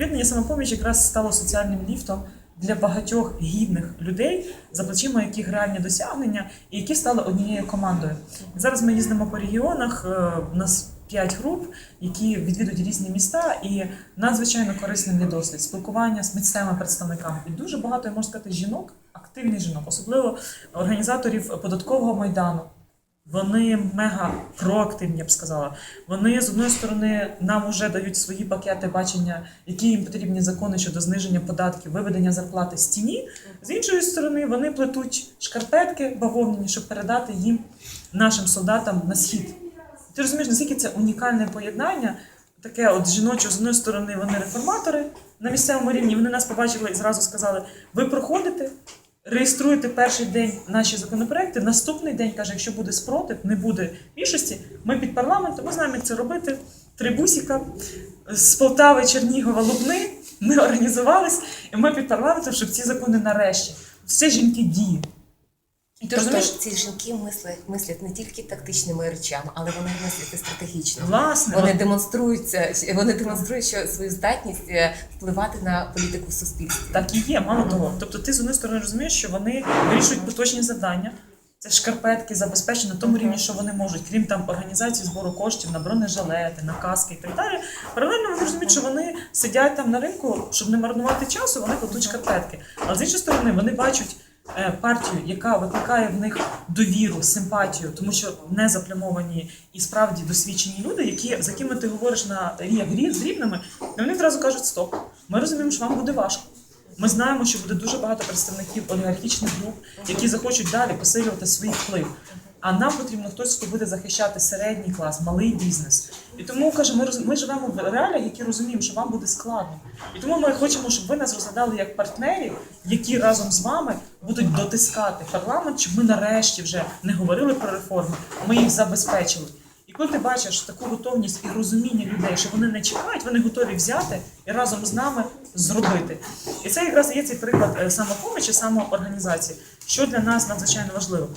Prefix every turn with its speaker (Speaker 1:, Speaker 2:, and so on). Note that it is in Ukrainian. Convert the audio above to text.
Speaker 1: Об'єднання самопоміч якраз стало соціальним ліфтом для багатьох гідних людей, за плечима яких реальні досягнення, і які стали однією командою. Зараз ми їздимо по регіонах. е, У нас п'ять груп, які відвідують різні міста, і надзвичайно корисним є досвід спілкування з місцевими представниками. І дуже багато я можу сказати жінок, активних жінок, особливо організаторів податкового майдану. Вони мега проактивні, я б сказала. Вони з одної сторони нам вже дають свої пакети бачення, які їм потрібні закони щодо зниження податків, виведення зарплати з тіні. З іншої сторони, вони плетуть шкарпетки бавовняні, щоб передати їм нашим солдатам на схід. Ти розумієш, наскільки це унікальне поєднання? Таке от жіноче, з одної сторони, вони реформатори на місцевому рівні. Вони нас побачили і зразу сказали: ви проходите, реєструєте перший день наші законопроекти. Наступний день каже, якщо буде спротив, не буде більшості. Ми під парламентом, ми знаємо, як це робити. Три бусіка з Полтави, Чернігова, Лубни. Ми організувались, і ми під парламентом, щоб ці закони нарешті. Все жінки діють. І ти
Speaker 2: Тобто
Speaker 1: розумієш,
Speaker 2: ці жінки мислять, мислять не тільки тактичними речами, але вони мислять і стратегічно.
Speaker 1: власне,
Speaker 2: Вони демонструються, вони демонструють що свою здатність е, впливати на політику в суспільстві.
Speaker 1: Так і є, мало того. Тобто ти з однієї сторони розумієш, що вони вирішують поточні завдання. Це шкарпетки забезпечені на тому рівні, що вони можуть, крім там організації збору коштів на бронежилети, на каски і так далі. Паралельно вони розуміють, що вони сидять там на ринку, щоб не марнувати часу, вони кладуть шкарпетки. Але з іншої сторони, вони бачать партію, яка викликає в них довіру, симпатію, тому що не заплямовані і справді досвідчені люди, які за якими ти говориш на як рів з рівними, вони одразу кажуть: стоп, ми розуміємо, що вам буде важко. Ми знаємо, що буде дуже багато представників олігархічних груп, які захочуть далі посилювати свій вплив. А нам потрібно хтось, хто буде захищати середній клас, малий бізнес. І тому каже, ми ми живемо в реаліях, які розуміємо, що вам буде складно. І тому ми хочемо, щоб ви нас розглядали як партнерів, які разом з вами будуть дотискати парламент, щоб ми нарешті вже не говорили про реформи, ми їх забезпечили. І коли ти бачиш таку готовність і розуміння людей, що вони не чекають, вони готові взяти і разом з нами зробити. І це якраз є цей приклад е, самопомочі, самоорганізації, що для нас надзвичайно важливо.